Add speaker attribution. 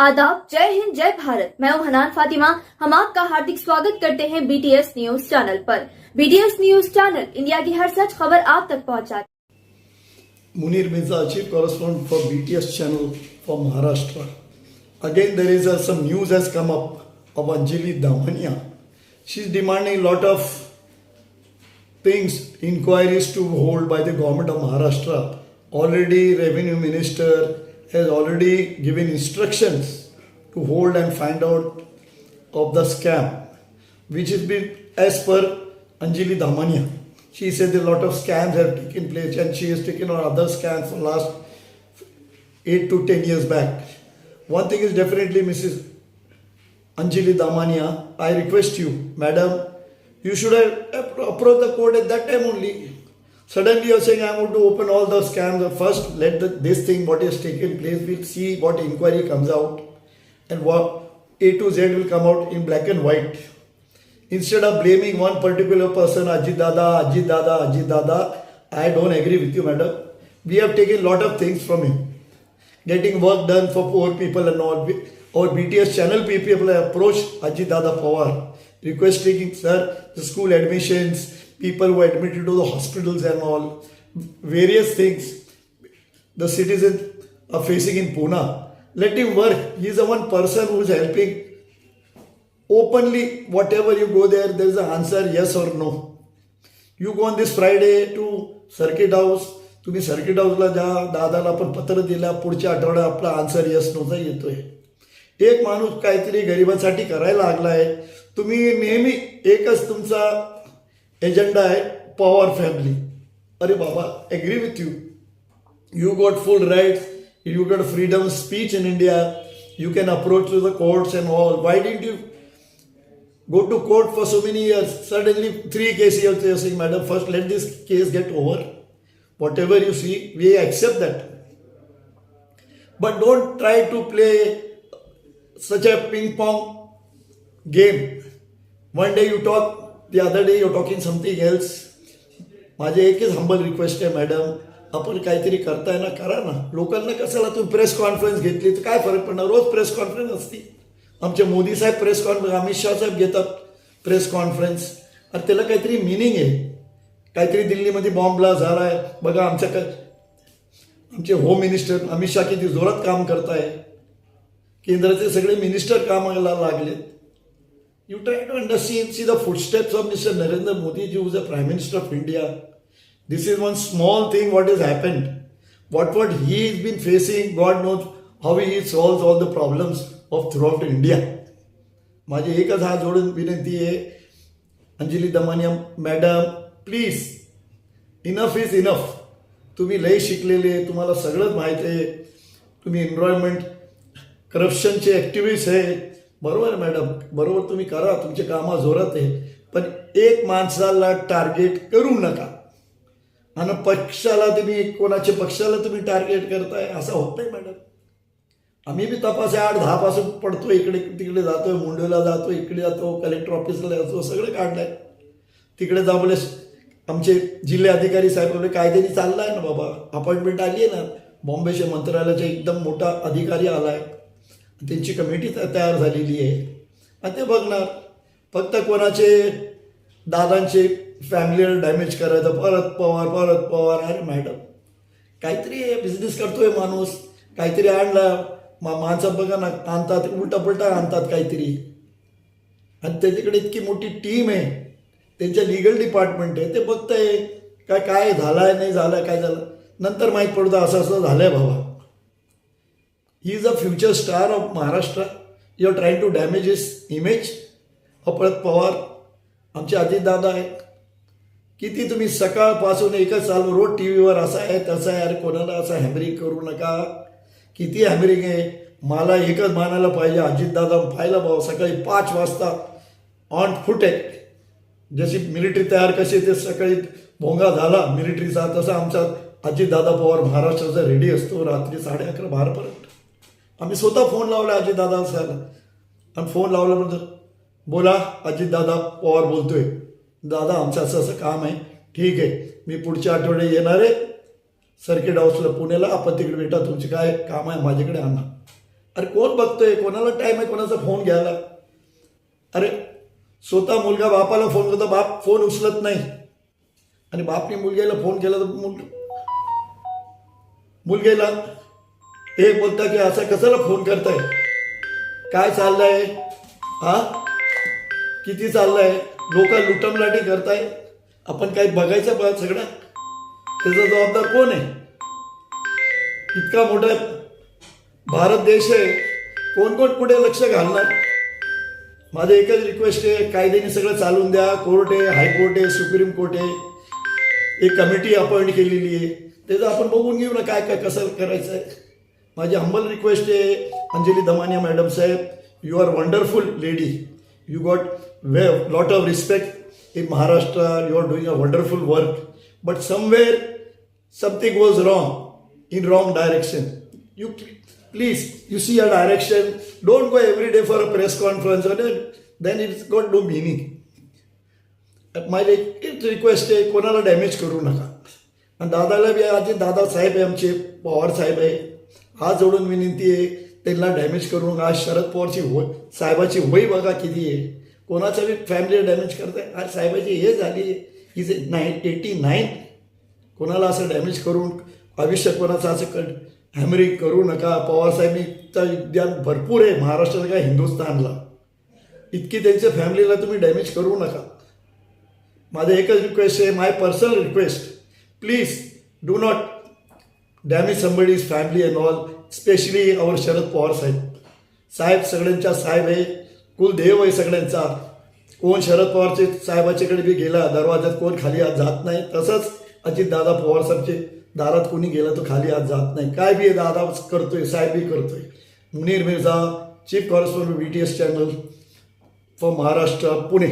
Speaker 1: आदाब जय हिंद जय भारत मैं हूँ हनान फातिमा हम आपका हार्दिक स्वागत करते हैं बीटीएस न्यूज़ चैनल पर बीटीएस न्यूज़ चैनल इंडिया की हर सच खबर आप तक
Speaker 2: Munir Mirza, chief correspondent for BTS channel for Maharashtra. Again, there is uh, some news has come up of Anjali Damania. She's demanding a lot of things, inquiries to hold by the government of Maharashtra. Already, revenue minister has already given instructions to hold and find out of the scam, which has been as per Anjali Damania. She said a lot of scams have taken place and she has taken on other scams for last 8 to 10 years back. One thing is definitely Mrs. Anjali Damania, I request you, madam, you should have appro- approached the court at that time only. Suddenly you're saying I want to open all the scams. First, let the, this thing, what has taken place, we'll see what inquiry comes out and what A to Z will come out in black and white. Instead of blaming one particular person, Ajit Dada, Ajit Dada, Ajit Dada, I don't agree with you, madam. We have taken a lot of things from him. Getting work done for poor people and all. Our BTS channel people approached Ajit Dada Pawar, requesting, sir, the school admissions, people were admitted to the hospitals and all, various things the citizens are facing in Pune. Let him work. He is the one person who is helping openly whatever you go there there is an answer yes or no you go on this friday to circuit house तुम्ही circuit हाऊसला जा दादाला आपण पत्र दिला पुढच्या आठवड्यात आपला आन्सर यस नोचा येतोय एक माणूस काहीतरी गरिबांसाठी करायला लागला आहे तुम्ही नेहमी एकच तुमचा एजेंडा आहे पॉवर फॅमिली अरे बाबा agree with you you got full rights, you got freedom of speech in India, you can approach to the courts and all. Why didn't you go to court for so many years? Suddenly, three cases you're saying, Madam, first let this case get over. Whatever you see, we accept that. But don't try to play such a ping pong game. One day you talk, the other day you're talking something else. माझे एकच humble request आहे madam आपण काहीतरी करताय ना करा ना. लोकांना कशाला तुम्ही प्रेस कॉन्फरन्स घेतली तर काय फरक पडणार? रोज प्रेस कॉन्फरन्स असते. आमचे मोदी साहेब प्रेस कॉन्फरन्स अमित शाह साहेब घेतात प्रेस कॉन्फरन्स आणि त्याला काहीतरी मिनिंग आहे. काहीतरी दिल्लीमध्ये बॉम्ब ब्लास्ट झाला आहे बघा आमच्या क- आमचे होम मिनिस्टर अमित शाह किती जोरात काम करताय. केंद्राचे सगळे मिनिस्टर कामाला लागलेत. You try to understand, see the footsteps of Mr. Narendra Modi, ji, who is the Prime Minister of India. This is one small thing what has happened. What what he has been facing, God knows how he solves all the problems of throughout India. माझी एकच हा जोडून विनंती आहे Anjali Damania madam please enough is enough तुम्ही लय शिकलेले तुम्हाला सगळंच माहीत आहे तुम्ही एन्व्हायरमेंट करप्शनचे ॲक्टिव्हिस्ट आहे बरोबर आहे मॅडम बरोबर तुम्ही करा तुमचे कामं जोरात आहे पण एक माणसाला टार्गेट करू नका. आणि पक्षाला तुम्ही कोणाच्या पक्षाला तुम्ही टार्गेट करताय असं होत नाही मॅडम. आम्ही बी तपास आहे आठ दहा पासून पडतो इकडे तिकडे जातोय मुंडेला जातो इकडे जातो कलेक्टर ऑफिसला जातो सगळं काढलंय. तिकडे जाबले आमचे जिल्हे अधिकारी साहेब बोलले कायद्याने चाललाय ना बाबा अपॉइंटमेंट आली आहे ना. बॉम्बेच्या मंत्रालयाचा एकदम मोठा अधिकारी आलाय. त्यांची कमिटी तयार झालेली आहे. आणि ते बघणार. फक्त कोणाचे दादांचे फॅमिलीला डॅमेज करायचं परत पवार परत पवार अरे मॅडम काहीतरी बिझनेस करतोय माणूस. काहीतरी आणला. मा माणसं बघा ना आणतात उलटा पुलटा आणतात काहीतरी. आणि त्याच्याकडे इतकी मोठी टीम आहे. त्यांच्या लिगल डिपार्टमेंट आहे. ते बघतंय. काय काय झालं आहे नाही झालं काय झालं. नंतर माहीत पडतं असं असं झालं आहे बाबा. He is a future star of Maharashtra you are trying to damage his image अपरत Pawar आमचे अजितदादा आहेत. किती तुम्ही सकाळपासून एकच चालू रोज टी व्हीवर असा आहे तसा आहे अरे कोणाला असं हॅमरिंग करू नका. किती हॅमरिंग आहे. मला एकच मानायला पाहिजे अजितदादा पाहिला भाऊ सकाळी पाच वाजता ऑन फुट आहे जशी मिलिटरी तयार कशी ते सकाळी भोंगा झाला मिलिटरीचा तसा आमचा अजितदादा पवार महाराष्ट्राचा रेडी असतो रात्री साडे अकरा बारापर्यंत. आम्ही स्वतः फोन लावला अजितदादा सर. आणि फोन लावल्यानंतर बोला अजितदादा पवार बोलतोय. दादा आमचं असं असं काम आहे. ठीक आहे. मी पुढच्या आठवड्यात येणार आहे. सर्किट हाऊसला पुण्याला. आपण तिकडे भेटा. तुमची काय काम आहे? माझ्याकडे आणा. अरे कोण बघतोय? कोणाला टाईम आहे? कोणाचा फोन घ्यायला? अरे स्वतः मुलगा बापाला फोन करतो. बाप फोन उचलत नाही. आणि बापने मुलग्याला फोन केला तर मुल मुलग्याला हे बोलता की असं कशाला फोन करताय? काय चाललंय? हा? किती चाललंय? लोक लुटमलाटी करताय? आपण काही बघायचं बघ सगळं? त्याचा जबाबदार कोण आहे? इतका मोठा भारत देश आहे. कोण कोण पुढे लक्ष घालणार? माझं एकच रिक्वेस्ट आहे कायद्याने सगळं चालून द्या. कोर्ट आहे हायकोर्ट आहे सुप्रीम कोर्ट आहे. एक कमिटी अपॉइंट केलेली आहे. त्याचं आपण बघून घेऊ ना काय काय कसं करायचं आहे माझी हंबल रिक्वेस्ट आहे Anjali Damania madam Saheb you are wonderful lady you got way lot of respect in Maharashtra you are doing a wonderful work but somewhere something was wrong in wrong direction you please you see a direction don't go every day for a press conference then it's got do meaning no meaning. माझी एक request आहे कोणाला damage करू नका आणि दादाला बी आधी दादा साहेब आहे आमचे पवार साहेब आहे हात जोडून विनंती आहे त्यांना डॅमेज करू नका. आज शरद पवारची होय साहेबाची होई बघा किती आहे. कोणाचा बी फॅमिली डॅमेज करताय. आज साहेबाची हे झाली इज नाईन एटी नाईन कोणाला असं डॅमेज करून आयुष्य कोणाचं असं क हॅमरिंग करू नका. पवारसाहेबांचा ज्ञान भरपूर आहे. महाराष्ट्राला काय हिंदुस्थानला. इतकी त्यांच्या फॅमिलीला तुम्ही डॅमेज करू नका. माझं एकच रिक्वेस्ट आहे. My personal request please do not damage somebody's family and all specially our Sharad Pawar साहेब साहेब सगळ्यांच्या साहेब आहे. कुलदेव आहे सगळ्यांचा. कोण शरद पवारचे साहेबाच्याकडे बी गेला दरवाजात कोण खाली आज जात नाही. तसंच अजितदादा पवार साहेबचे दारात कोणी गेला तो खाली आज जात नाही. काय बी दादा करतोय साहेब बी करतोय. Munir Mirza chief correspondent B T S channel for Maharashtra Pune